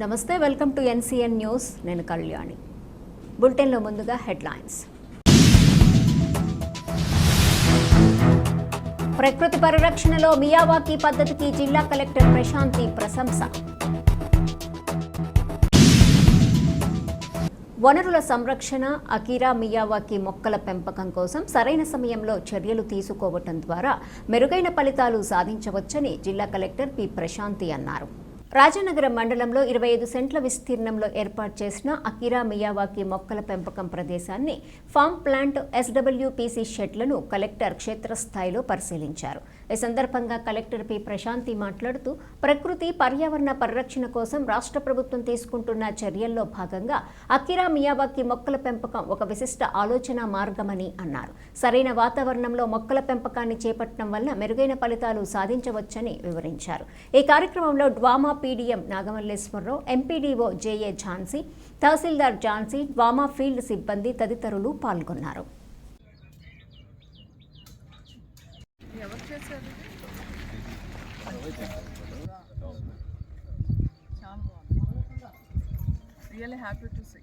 నమస్తే welcome to NCN news. నేను కళ్యాణి. బులెటిన్లో ముందుగా హెడ్లైన్స్. ప్రకృతి పరిరక్షణలో మియావాకీ పద్ధతికి జిల్లా కలెక్టర్ ప్రశాంతి ప్రశంస. వనరుల సంరక్షణ అకీరా మియావాకి మొక్కల పెంపకం కోసం సరైన సమయంలో చర్యలు తీసుకోవటం ద్వారా మెరుగైన ఫలితాలు సాధించవచ్చని జిల్లా కలెక్టర్ పి ప్రశాంతి అన్నారు. రాజానగరం మండలంలో ఇరవై ఐదు సెంట్ల విస్తీర్ణంలో ఏర్పాటు చేసిన అకిరా మియావాకి మొక్కల పెంపకం ప్రదేశాన్ని ఫామ్ ప్లాంట్ ఎస్డబ్ల్యూపీసీ షెడ్లను కలెక్టర్ క్షేత్రస్థాయిలో పరిశీలించారు. ఈ సందర్భంగా కలెక్టర్ పి. ప్రశాంతి మాట్లాడుతూ ప్రకృతి పర్యావరణ పరిరక్షణ కోసం రాష్ట్ర ప్రభుత్వం తీసుకుంటున్న చర్యల్లో భాగంగా అకిరా మియాబాకి మొక్కల పెంపకం ఒక విశిష్ట ఆలోచన మార్గమని అన్నారు. సరైన వాతావరణంలో మొక్కల పెంపకాన్ని చేపట్టడం వల్ల మెరుగైన ఫలితాలు సాధించవచ్చని వివరించారు. ఈ కార్యక్రమంలో DWAMA PD M Nagamalleswararao MPDO J A Jhansi tahsildar Jhansi DWAMA field సిబ్బంది తదితరులు పాల్గొన్నారు. Really happy to see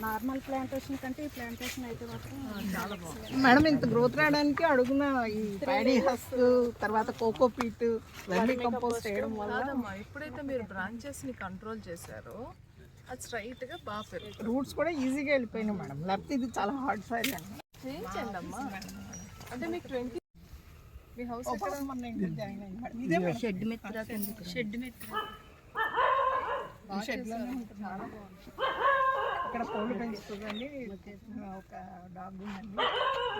normal plantation కంటే ఈ ప్లాంటేషన్ అయితే మాత్రం మేడం ఇంత గ్రోత్ రావడానికి అడుగున ఈ ప్యాడీ హస్ తర్వాత కోకో పీట్ కంపోస్ట్ వేయడం వల్ల ఎప్పుడైతే మీరు బ్రాంచెస్ని కంట్రోల్ చేశారో అది స్ట్రైట్గా బాగా పెరుగుతుంది. రూట్స్ కూడా ఈజీగా వెళ్ళిపోయినాయి మేడం. లేకపోతే ఇది చాలా హార్డ్ సైజ్ అండి. చేయించండి అమ్మా. అంటే మీకు ట్వంటీ మీ హౌస్ ఎక్కడ? ఇదే. షెడ్ షెడ్ ఉంటుంది చాలా బాగుంది ఇక్కడ పెంచుతుందండి ఒక డాగ్ ఉందండి.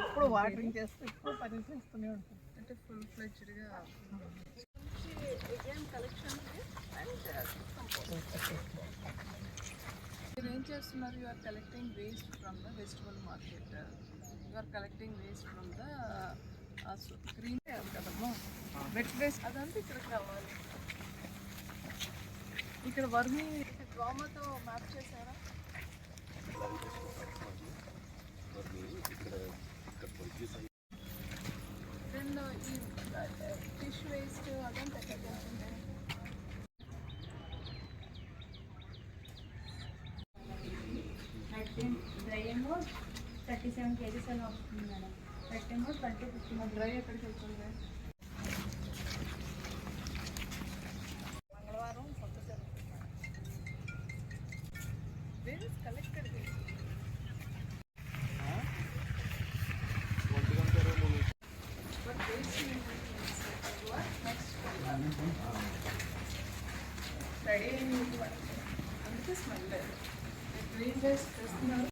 ఇప్పుడు వాటరింగ్ చేస్తూ ఇప్పుడు పని చేస్తూనే ఉంటుంది. అంటే ఫుల్ ఫ్లెడ్జ్డ్ చేస్తున్నారు you are collecting waste from the vegetable market you are collecting waste from the green కదమ్మా? వెట్ వేస్ట్ అదంతా ఇక్కడికి రావాలి ఇక్కడ వర్మి డ్రామాతో మ్యాప్ చేశారా ఈ ఫిష్ వేస్ట్ అదంతా ఎక్కడ వెళ్తుంది డ్రై ఏమో థర్టీ సెవెన్ కేజీస్ అని వస్తుంది మేడం. వెట్ ఏమో ట్వంటీ ఫిఫ్టీ డ్రై ఎక్కడికి వెళ్తుంది మంగళవారం కొత్త వేర్ ఇస్ కలెక్టెడ్ అందుకే స్మెల్ గ్రీన్ వేస్ట్ చేస్తున్నారు